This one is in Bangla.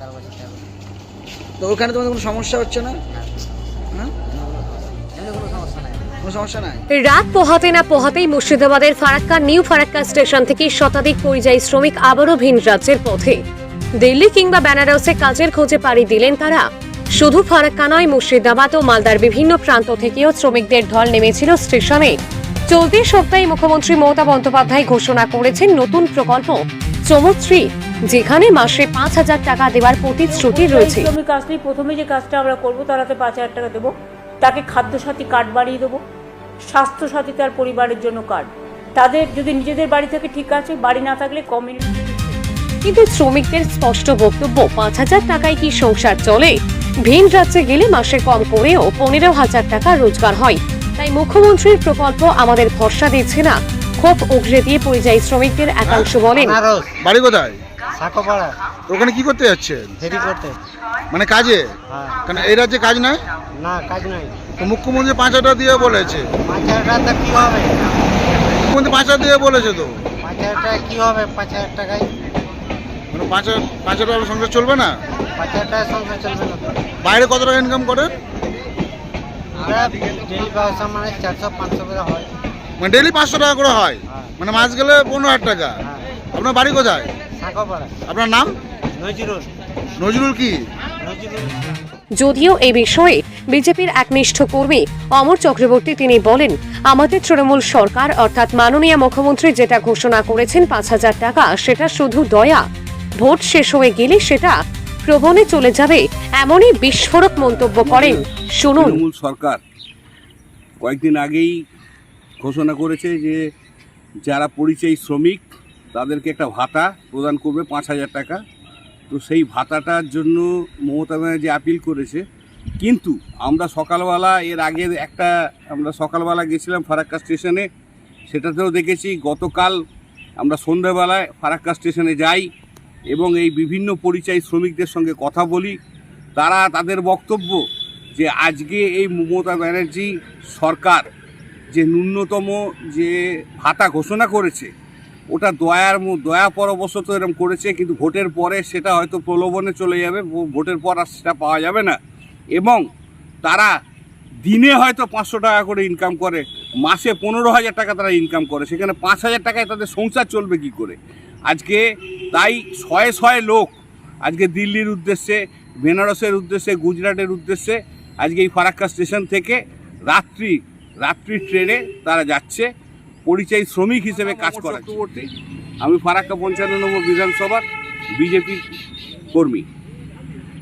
তেরো বছর তেরো তো ওখানে তোমাদের কোনো সমস্যা হচ্ছে না? না। হ্যাঁ এমনি কোনো সমস্যা নাই। কোনো সমস্যা নাই? রাত পোহাতে না পোহাতেই মুর্শিদাবাদের ফারাক্কা নিউ ফারাক্কা স্টেশন থেকে শতাধিক পরিযায়ী শ্রমিক আবারও ভিন রাজ্যের পথে। দিল্লি কিংবা বেনারসে কাজের খোঁজে পাড়ি দিলেন তারা। শুধু ফারাক্কা নয় মুর্শিদাবাদ ও মালদার বিভিন্ন প্রান্ত থেকেও শ্রমিকদের ঢল নেমেছিল স্টেশনে। চলতি সপ্তাহে মুখ্যমন্ত্রী মমতা বন্দ্যোপাধ্যায় ঘোষণা করেছেন নতুন প্রকল্প চমুত্রী যেখানে মাসে পাঁচ হাজার টাকা দেওয়ার প্রতিশ্রুতি রয়েছে। শ্রমিক আসলেই প্রথমে যে কাজটা আমরা করব তারাতে পাঁচ হাজার টাকা দেবো। তাকে খাদ্যসাথী কার্ড বাড়িয়ে দেবো স্বাস্থ্যসাথী তার পরিবারের জন্য কার্ড। তাদের যদি নিজেদের বাড়ি থেকে ঠিক আছে বাড়ি না থাকলে কমিউনিটি কিন্তু শ্রমিকদের স্পষ্ট বক্তব্য পাঁচ হাজার টাকায় কি সংসার চলে? ভিন রাজ্যে গেলে মাসে কম করেও পনেরো হাজার টাকা রোজগার হয়। তাই মুখ্যমন্ত্রীর প্রকল্প আমাদের ভরসা দিচ্ছে না। ক্ষোভ উগরে দিয়ে পরিযায়ী শ্রমিকদের একাংশ বলেন। বাড়ি কোথায়? সাকোপাড়া। ওখানে কি করতে যাচ্ছেন? ফেরি করতে মানে কাজে? হ্যাঁ। কারণ এই রাজ্যে কাজ নাই? না কাজ নাই। তো মুখ্যমন্ত্রী পাঁচ হাজার টাকা দিয়ে বলেছে। পাঁচ হাজার টাকা কি হবে? মুখ্যমন্ত্রী পাঁচ হাজার দিয়ে বলেছে তো। পাঁচ হাজার টাকা কি হবে? পাঁচ হাজার টাকায়? মানে পাঁচ হাজার পাঁচ হাজার টাকা সংসার চলবে না? পাঁচ হাজার টাকা সংসার চলবে না তো। বাইরে কত টাকা ইনকাম করেন? আমরা ডেলি ব্যবসা মানে চারশো পাঁচশো করে হয়। মানে ডেলি পাঁচশো টাকা করে হয়। হ্যাঁ। মানে মাস গেলে পনেরো হাজার টাকা। হ্যাঁ। আপনার বাড়ি কোথায়? আপনার নাম? নজরুল। নজরুল কি? যদিও এই বিষয়ে বিজেপির একনিষ্ঠ কর্মী অমর চক্রবর্তী তিনি বলেন আমাদের তৃণমূল সরকার অর্থাৎ মাননীয় মুখ্যমন্ত্রী যেটা ঘোষণা করেছেন পাঁচ হাজার টাকা সেটা শুধু দয়া। ভোট শেষ হয়ে গেলে সেটা প্রবণে চলে যাবে এমনই বিস্ফোরক মন্তব্য করেন। শুনুন। তৃণমূল সরকার কয়েকদিন আগেই ঘোষণা করেছে যে যারা পরিচয়ী শ্রমিক তাদেরকে একটা ভাতা প্রদান করবে পাঁচ হাজার টাকা। তো সেই ভাতাটার জন্য মমতা ব্যানার্জি আপিল করেছে। কিন্তু আমরা সকালবেলা, এর আগে একটা, আমরা সকালবেলা গেছিলাম ফারাক্কা স্টেশনে। সেটাতেও দেখেছি গতকাল আমরা সন্ধ্যাবেলায় ফারাক্কা স্টেশনে যাই এবং এই বিভিন্ন পরিচয় শ্রমিকদের সঙ্গে কথা বলি। তারা তাদের বক্তব্য যে আজকে এই মমতা ব্যানার্জি সরকার যে ন্যূনতম যে ভাতা ঘোষণা করেছে ওটা দয়ার দয়া পরবশত এরকম করেছে, কিন্তু ভোটের পরে সেটা হয়তো প্রলোভনে চলে যাবে ভোটের পর আর সেটা পাওয়া যাবে না। এবং তারা দিনে হয়তো পাঁচশো টাকা করে ইনকাম করে, মাসে পনেরো হাজার টাকা তারা ইনকাম করে, সেখানে পাঁচ হাজার টাকায় তাদের সংসার চলবে কি করে? আজকে তাই শয়ে শয়ে লোক, আজকে দিল্লির উদ্দেশ্যে, বেনারসের উদ্দেশ্যে, গুজরাটের উদ্দেশ্যে, আজকে এই ফারাক্কা স্টেশন থেকে রাত্রি রাত্রি ট্রেনে তারা যাচ্ছে। পরিচয়ী শ্রমিক হিসেবে কাজ করা আমি ফারাক্কা পঞ্চান্ন নম্বর বিধানসভার বিজেপি কর্মী।